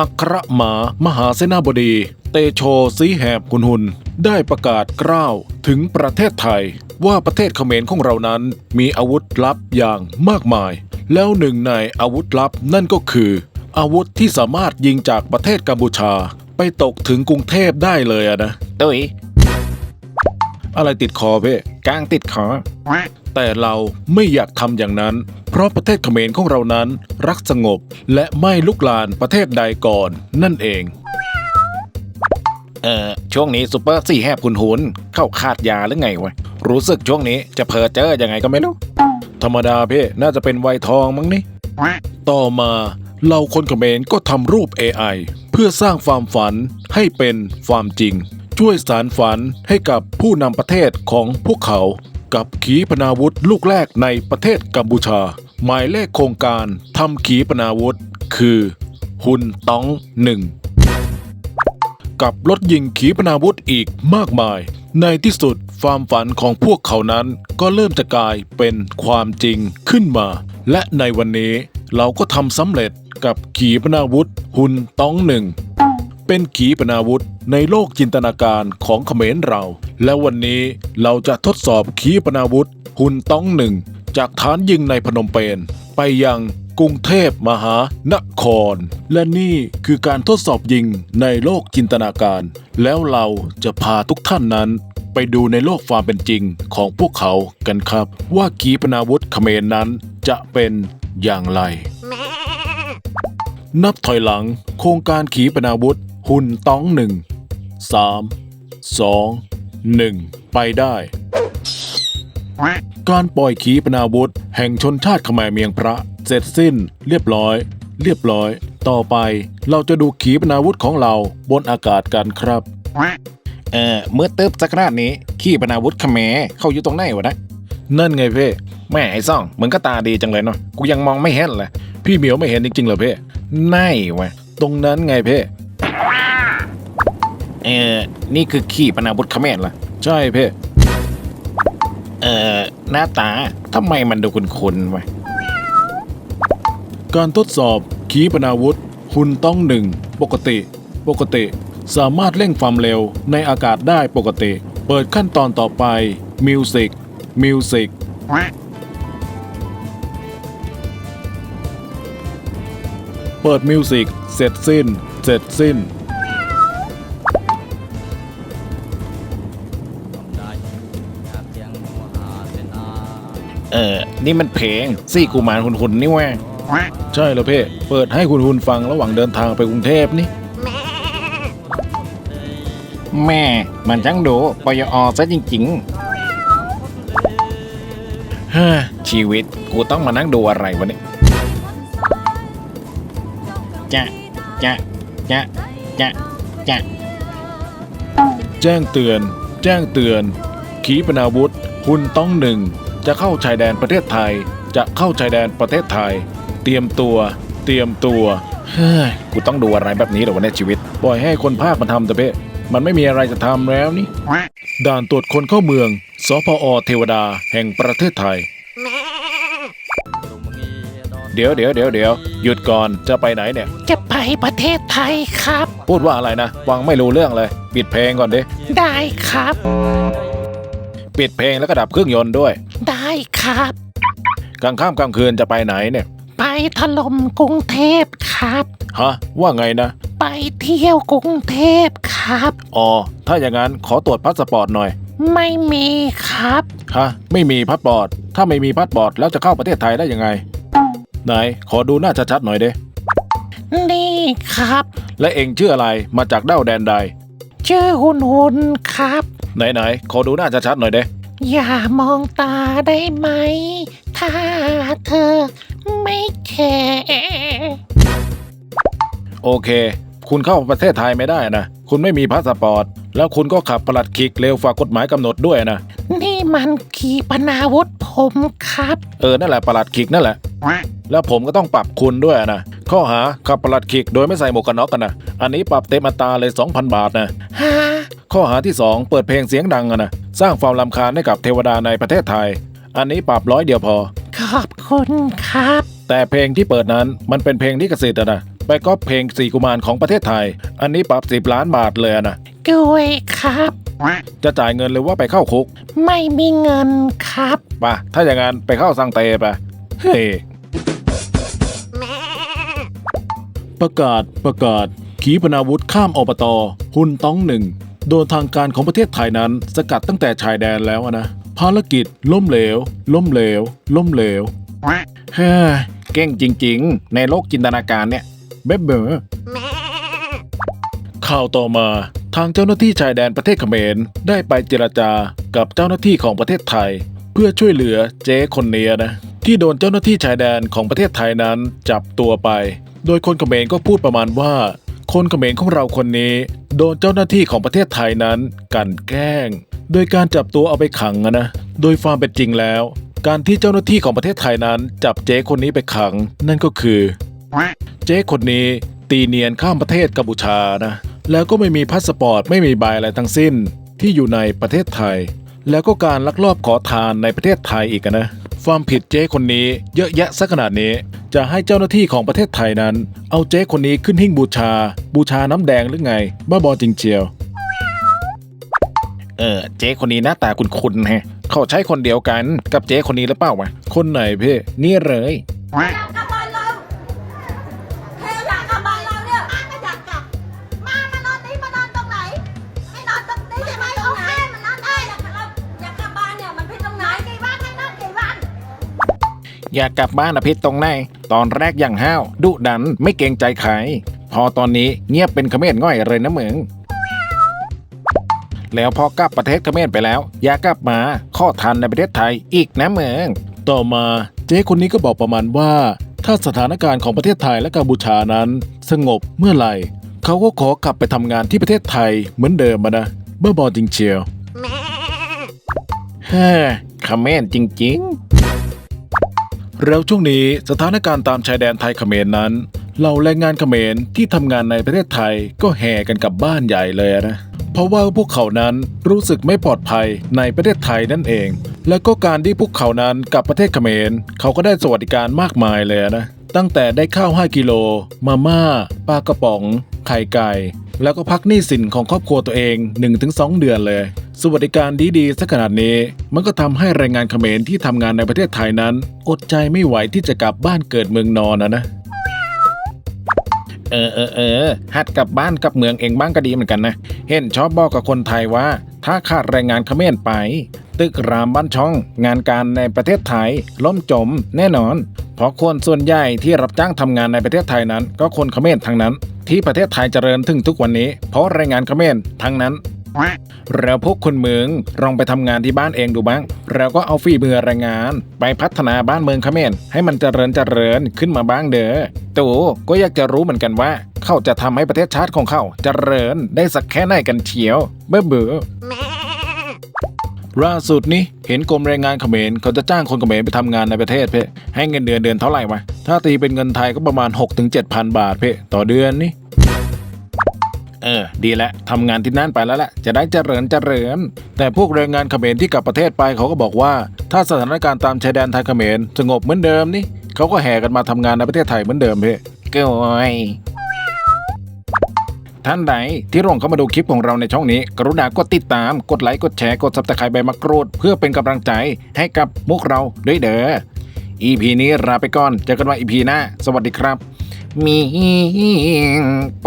อัครมามหาเสนาบดี เตโชสีแหบหุนหุน ได้ประกาศกล้าวถึงประเทศไทย ว่าประเทศเขมรของเรานั้นมีอาวุธลับอย่างมากมาย แล้วหนึ่งในอาวุธลับนั่นก็คือ อาวุธที่สามารถยิงจากประเทศกัมพูชา ไปตกถึงกรุงเทพได้เลยอะนะตุ้ย อะไรติดคอเพ่กลางติดคอ แต่เราไม่อยากทำอย่างนั้น เพราะประเทศเขมรของเรานั้นรักสงบและไม่ลุกลานประเทศใดก่อนนั่นเอง เอ่อ ช่วงนี้ซูเปอร์สี่แหบหุนหุนเข้าคาดยาหรือไงวะ รู้สึกช่วงนี้จะเพอเจอยังไงก็ไม่รู้ ธรรมดาเพ่น่าจะเป็นไวยทองมั้งนี่ ต่อมาเราคนเขมรก็ทำรูป AI เพื่อสร้างความฝันให้เป็นความจริง ช่วยสารฝันให้กับผู้นำประเทศของพวกเขา กับขีปนาวุธลูกแรกในประเทศกัมพูชา หมายเลขโครงการทำขีปนาวุธ คือ หุนต้องหนึ่งกับรถยิงขีปนาวุธอีกมากมาย ในที่สุดความฝันของพวกเขานั้นก็เริ่มจะกลายเป็นความจริงขึ้นมา และในวันนี้เราก็ทำสำเร็จกับขีปนาวุธหุนต้องหนึ่งเป็นขีปนาวุธในโลกจินตนาการของเขมรเรา และวันนี้เราจะทดสอบขีปนาวุธ หุ่นต้องหนึ่ง จากฐานยิงในพนมเปญไปยังกรุงเทพมหานคร และนี่คือการทดสอบยิงในโลกจินตนาการ แล้วเราจะพาทุกท่านนั้น ไปดูในโลกความเป็นจริงของพวกเขากันครับ ว่าขีปนาวุธเขมรนั้นจะเป็นอย่างไร นับถอยหลังโครงการขีปนาวุธหุ่นต้องหนึ่งสามสอง หนึ่งไปได้ การปล่อยขีปนาวุธ แห่งชนชาติขแมรเมียงพระ เสร็จสิ้น เรียบร้อย เรียบร้อย ต่อไปเราจะดูขีปนาวุธของเราบนอากาศกันครับ เออเมื่อเตึบสักขนาดนี้ ขีปนาวุธขมเข้าอยู่ตรงไหนวะนะ นั่นไงเพ่แม่ไอ้ซ่องมึงก็ตาดีจังเลยเนาะกูยังมองไม่เห็นเลยพี่เหมียวไม่เห็นจริงๆเหรอเพ่ไหนวะตรงนั้นไงเพ่ เอ่อนี่คือขี้ปนาวุธเขมรเหรอใช่เพ่เอ่อหน้าตาทำไมมันดูคุ้นๆวะการทดสอบขีปนาวุธหุ่นต้องหนึ่งปกติ ปกติ สามารถเร่งความเร็วในอากาศได้ปกติ เปิดขั้นตอนต่อไปมิวสิกมิวสิกเปิดมิวสิกเสร็จสิ้น เสร็จสิ้น เออ นี่มันเพลงซี่กุมารหุ่นๆนี่วะใช่แล้วเพ่เปิดให้คุณคุณฟังระหว่างเดินทางไปกรุงเทพนี่ แม่ มันช่างดูปยอซะจริงๆฮ้ชีวิตกูต้องมานั่งดูอะไรวะเนี่ยจะจะจะจะจะแจ้งเตือน แจ้งเตือน ขีปนาวุธหุ่นต้องหนึ่ง จะเข้าชายแดนประเทศไทย จะเข้าชายแดนประเทศไทย เตรียมตัว เตรียมตัว เฮ้ย กูต้องดูอะไรแบบนี้เหรอวะในยชีวิต ปล่อยให้คนภาคมันทำแต่เพ่มันไม่มีอะไรจะทำแล้วนี่ ด่านตรวจคนเข้าเมือง สพอเทวดาแห่งประเทศไทยตุมงีดอนเดี๋ยวเดี๋ยวเดี๋ยวเดี๋ยวหยุดก่อนจะไปไหนเนี่ย จะไปประเทศไทยครับ พูดว่าอะไรนะฟังไม่รู้เรื่องเลย ปิดเพลงก่อนดิ ได้ครับ ปิดเพลงแล้วก็ดับเครื่องยนต์ด้วย ได้ ครับ กลางค่ำกลางคืนจะไปไหนเนี่ย ไปถล่มกรุงเทพครับ ฮะ ว่าไงนะ ไปเที่ยวกรุงเทพครับ อ๋อ ถ้าอย่างนั้นขอตรวจพาสปอร์ตหน่อย ไม่มีครับ ฮะ ไม่มีพาสปอร์ต ถ้าไม่มีพาสปอร์ตแล้วจะเข้าประเทศไทยได้ยังไง ไหน ขอดูหน้าชัดๆหน่อยเด้นี่ครับ และเองชื่ออะไร มาจากเด้าแดนใด ชื่อหุนหุนครับ ไหนไหนๆขอดูหน้าชัดๆหน่อยเด้ อย่ามองตาได้ไหม ถ้าเธอไม่แคร์โอเค คุณเข้าประเทศไทยไม่ได้นะ คุณไม่มีพาสปอร์ต แล้วคุณก็ขับประหลัดขิกเร็วฝ่ากฎหมายกำหนดด้วยนะ นี่มันขีปนาวุธผมครับ เออ นั่นแหละประหลัดขิกนั่นแหละ แล้วผมก็ต้องปรับคุณด้วยนะ ข้อหาขับประหลัดขิกโดยไม่ใส่หมวกกันน็อกกันนะ อันนี้ปรับเต็มอัตราเลย 2,000 บาทนะฮะข้อหาที่ 2 เปิดเพลงเสียงดังอะนะ สร้างความรำคาญให้กับเทวดาในประเทศไทย อันนี้ปรับร้อยเดียวพอ ขอบคุณครับ แต่เพลงที่เปิดนั้นมันเป็นเพลงลิขสิทธิ์อะนะไปก๊อปเพลงสี่กุมารของประเทศไทย อันนี้ปรับสิบล้านบาทเลยนะด้วยครับ จะจ่ายเงินหรือว่าไปเข้าคุก ไม่มีเงินครับป่ะถ้าอย่างนั้นไปเข้าสังเตไปเฮ้ ประกาศประกาศ ขีปนาวุธข้ามอบต หุ่นต้องหนึ่ง โดนทางการของประเทศไทยนั้น สกัดตั้งแต่ชายแดนแล้วนะ ภารกิจล้มเหลว ล้มเหลว ล้มเหลวเฮ้ยเก่งจริง ๆ ในโลกจินตนาการเนี่ยเบ๊บเบอข่าวต่อมาทางเจ้าหน้าที่ชายแดนประเทศเขมรได้ไปเจรจากับเจ้าหน้าที่ของประเทศไทย เพื่อช่วยเหลือเจ๊คนเนี้ยนะ ที่โดนเจ้าหน้าที่ชายแดนของประเทศไทยนั้นจับตัวไป โดยคนเขมรก็พูดประมาณว่า คนเขมรของเราคนนี้ โดนเจ้าหน้าที่ของประเทศไทยนั้นกันแกล้ง โดยการจับตัวเอาไปขังนะ โดยความเป็นจริงแล้ว การที่เจ้าหน้าที่ของประเทศไทยนั้น จับเจ๊คนนี้ไปขัง นั่นก็คือ เจ๊คนนี้ตีเนียนข้ามประเทศกัมพูชานะ แล้วก็ไม่มีพาสปอร์ตไม่มีใบอะไรทั้งสิ้นที่อยู่ในประเทศไทย แล้วก็การลักลอบขอทานในประเทศไทยอีกนะ ความผิดเจ๊คนนี้เยอะแยะสักขนาดนี้ จะให้เจ้าหน้าที่ของประเทศไทยนั้น เอาเจ๊คนนี้ขึ้นหิ้งบูชา บูชาน้ำแดงหรือไง บ้าบอจริงเชียว เออ เจ๊คนนี้หน้าตาคุ้นๆแฮะ เขาใช้คนเดียวกันกับเจ๊คนนี้หรือเปล่าวะคนไหนเพ่นี่เลยอ อยากกลับบ้านอภิษตรงไหนตอนแรกอย่างห้าวดุดันไม่เกรงใจใครพอตอนนี้เงียบเป็นเขมรง่อยเลยนะมึงแล้วพอกลับประเทศเขมรไปแล้ว อยากกลับมาข้อทันในประเทศไทยอีกนะมึงต่อมาเจ๊คนนี้ก็บอกประมาณว่า ถ้าสถานการณ์ของประเทศไทยและกัมพูชานั้น สงบเมื่อไหร่ เขาก็ขอกลับไปทำงานที่ประเทศไทยเหมือนเดิมอะนะเบ้าบอจริงเชียวเฮ้อเขมรจริง แล้วช่วงนี้สถานการณ์ตามชายแดนไทยเขมรนั้นเหล่าแรงงานเขมรที่ทำงานในประเทศไทยก็แห่กันกลับบ้านใหญ่เลยนะ เพราะว่าพวกเขานั้นรู้สึกไม่ปลอดภัยในประเทศไทยนั่นเอง และก็การที่พวกเขานั้นกลับประเทศเขมรเขาก็ได้สวัสดิการมากมายเลยนะ ตั้งแต่ได้ข้าว 5 กิโล มาม่าปลากระป๋อง ไข่ไก่ แล้วก็พักหนี้สินของครอบครัวตัวเอง 1-2 เดือนเลย สวัสดิการดีๆสักขนาดนี้ มันก็ทำให้แรงงานเขมรที่ทำงานในประเทศไทยนั้น อดใจไม่ไหวที่จะกลับบ้านเกิดเมืองนอนนะนะ เออเออเออหัดกลับบ้านกลับเมืองเองบ้างก็ดีเหมือนกันนะ เห็นชอบบอกกับคนไทยว่า ถ้าขาดแรงงานเขมรไป ตึกรามบ้านช่อง งานการในประเทศไทย ล่มจมแน่นอน เพราะคนส่วนใหญ่ที่รับจ้างทำงานในประเทศไทยนั้น ก็คนเขมรทั้งนั้น ที่ประเทศไทยเจริญถึงทุกวันนี้ เพราะแรงงานเขมรทั้งนั้น แล้วพวกคุณเมืองลองไปทำงานที่บ้านเองดูบ้าง แล้วก็เอาฝีมือแรงงาน ไปพัฒนาบ้านเมืองเขมรให้มันเจริญเจริญขึ้นมาบ้างเด้อตู่ก็อยากจะรู้เหมือนกันว่า เขาจะทำให้ประเทศชาติของเขาเจริญได้สักแค่ไหนกันเชียวเบื่อเบื่อล่าสุดนี้เห็นกรมแรงงานเขมรเขาจะจ้างคนเขมรไปทำงานในประเทศเพ่ให้เงินเดือนเดือนเท่าไหร่วะถ้าตีเป็นเงินไทยก็ประมาณ 6-7,000 บาทเพ่ต่อเดือนนี่ เออ ดีแล้วทำงานที่นั่นไปแล้วแหละจะได้เจริญเจริญ แต่พวกแรงงานเขมรที่กลับประเทศไปเขาก็บอกว่า ถ้าสถานการณ์ตามชายแดนไทยเขมรสงบเหมือนเดิมนี่เขาก็แห่กันมาทำงานในประเทศไทยเหมือนเดิมเพ่เก้ยท่านใดที่ร่วงเข้ามาดูคลิปของเราในช่องนี้ กรุณากดติดตาม กดไลค์ กดแชร์ กดซับสไครต์ใบมะกรูด เพื่อเป็นกำลังใจให้กับพวกเราด้วยเด้อ EP นี้ลาไปก่อน เจอกันว่า EP หน้า สวัสดีครับ มีโป